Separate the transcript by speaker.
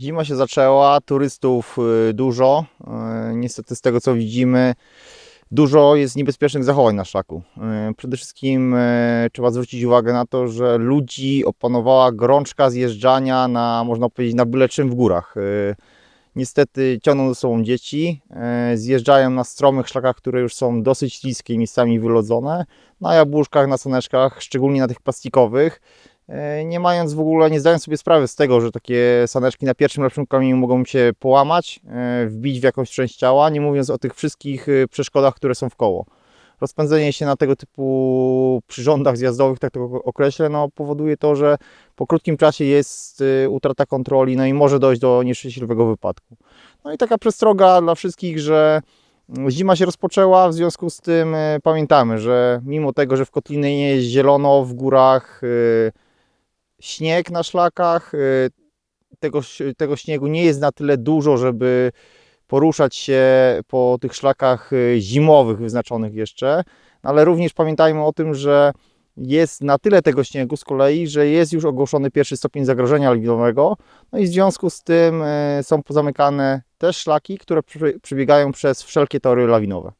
Speaker 1: Zima się zaczęła, turystów y, dużo. Y, Niestety z tego co widzimy, dużo jest niebezpiecznych zachowań na szlaku. Y, Przede wszystkim trzeba zwrócić uwagę na to, że ludzi opanowała gorączka zjeżdżania na, można powiedzieć, na byle czym w górach. Niestety ciągną ze sobą dzieci, zjeżdżają na stromych szlakach, które już są dosyć śliskie, miejscami wylodzone, na jabłuszkach, na słoneczkach, szczególnie na tych plastikowych. E, nie mając w ogóle, nie zdając sobie sprawy z tego, że takie saneczki na pierwszym lepszym kamieniu mogą się połamać, e, wbić w jakąś część ciała, nie mówiąc o tych wszystkich e, przeszkodach, które są w koło. Rozpędzenie się na tego typu przyrządach zjazdowych, tak to określę, no, powoduje to, że po krótkim czasie jest utrata kontroli, no i może dojść do nieszczęśliwego wypadku. No i taka przestroga dla wszystkich, że Zima się rozpoczęła, w związku z tym pamiętamy, że mimo tego, że w Kotlinie jest zielono, w górach śnieg na szlakach, e, tego, tego śniegu nie jest na tyle dużo, żeby poruszać się po tych szlakach e, zimowych wyznaczonych jeszcze, No, ale również pamiętajmy o tym, że jest na tyle tego śniegu z kolei, że jest już ogłoszony pierwszy stopień zagrożenia lawinowego, no i w związku z tym e, są pozamykane też szlaki, które przebiegają przez wszelkie tory lawinowe.